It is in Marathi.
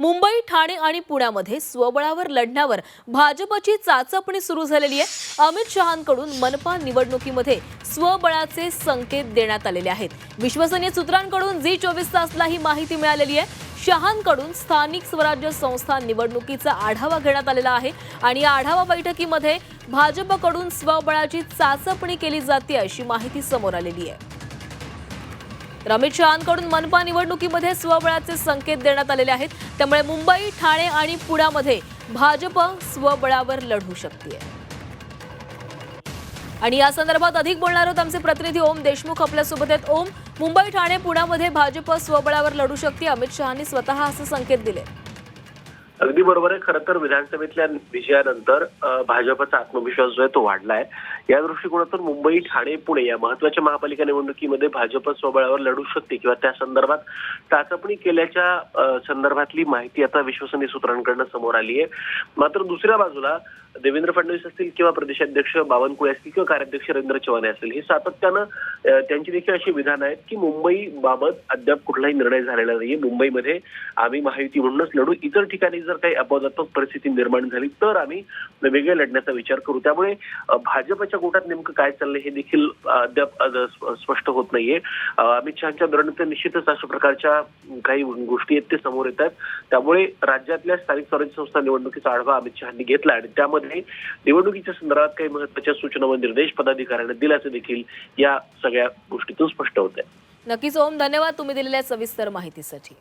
मुंबई ठाणे आणि पुण्यामध्ये स्वबळावर लढण्यावर भाजपची चाचपणी सुरू झालेली आहे. अमित शहांकडून मनपा निवडणुकीमध्ये स्वबळाचे संकेत देण्यात आलेले आहेत. विश्वसनीय सूत्रांकडून झी चोवीस तासला ही माहिती मिळालेली आहे. शहांकडून स्थानिक स्वराज्य संस्था निवडणुकीचा आढावा घेण्यात आलेला आहे आणि या आढावा बैठकीमध्ये भाजपकडून स्वबळाची चाचपणी केली जाते अशी माहिती समोर आलेली आहे. तर अमित शहांकडून मनपा निवडणुकीमध्ये स्वबळाचे संकेत देण्यात आलेले आहेत. त्यामुळे मुंबई ठाणे आणि पुण्यामध्ये भाजप स्वबळावर लढू शकते आणि या संदर्भात अधिक बोलणार आहोत आमचे प्रतिनिधी ओम देशमुख आपल्यासोबत आहेत. ओम मुंबई ठाणे पुण्यामध्ये भाजप स्वबळावर लढू शकते. अमित शहानी स्वतः असे संकेत दिले. अगदी बरोबर आहे. खरं तर विधानसभेतल्या विजयानंतर भाजपचा आत्मविश्वास जो आहे तो वाढलाय. या दृष्टिकोनातून मुंबई ठाणे पुणे या महत्त्वाच्या महापालिका निवडणुकीमध्ये भाजप स्वबळावर लढू शकते किंवा त्या संदर्भात चाचपणी केल्याच्या संदर्भातली माहिती आता विश्वसनीय सूत्रांकडनं समोर आली आहे. मात्र दुसऱ्या बाजूला देवेंद्र फडणवीस असतील किंवा प्रदेशाध्यक्ष बावनकुळे असतील किंवा कार्याध्यक्ष रवींद्र चव्हाण असतील हे सातत्यानं त्यांची देखील अशी विधान आहेत की मुंबई बाबत अद्याप कुठलाही निर्णय झालेला नाहीये. मुंबईमध्ये आम्ही महायुती म्हणूनच लढू. इतर ठिकाणी जर काही अपवादात्मक परिस्थिती निर्माण झाली तर आम्ही वेगळे लढण्याचा विचार करू. त्यामुळे भाजपच्या गोटात नेमकं काय चाललंय हे देखील अद्याप स्पष्ट होत नाहीये. अमित शहाच्या धोरणात निश्चितच अशा प्रकारच्या काही गोष्टी आहेत ते समोर येत आहेत त्यामुळे राज्यातल्या स्थानिक स्वराज्य संस्था निवडणुकीचा आढावा अमित शहानी घेतला आणि त्यामध्ये निवडणुकीच्या संदर्भात काही महत्त्वाच्या सूचना व निर्देश पदाधिकाऱ्यांना दिल्याचं देखील या सगळ्या गोष्टीतून स्पष्ट होत आहे. नक्कीच ओम धन्यवाद तुम्ही दिलेल्या सविस्तर माहितीसाठी.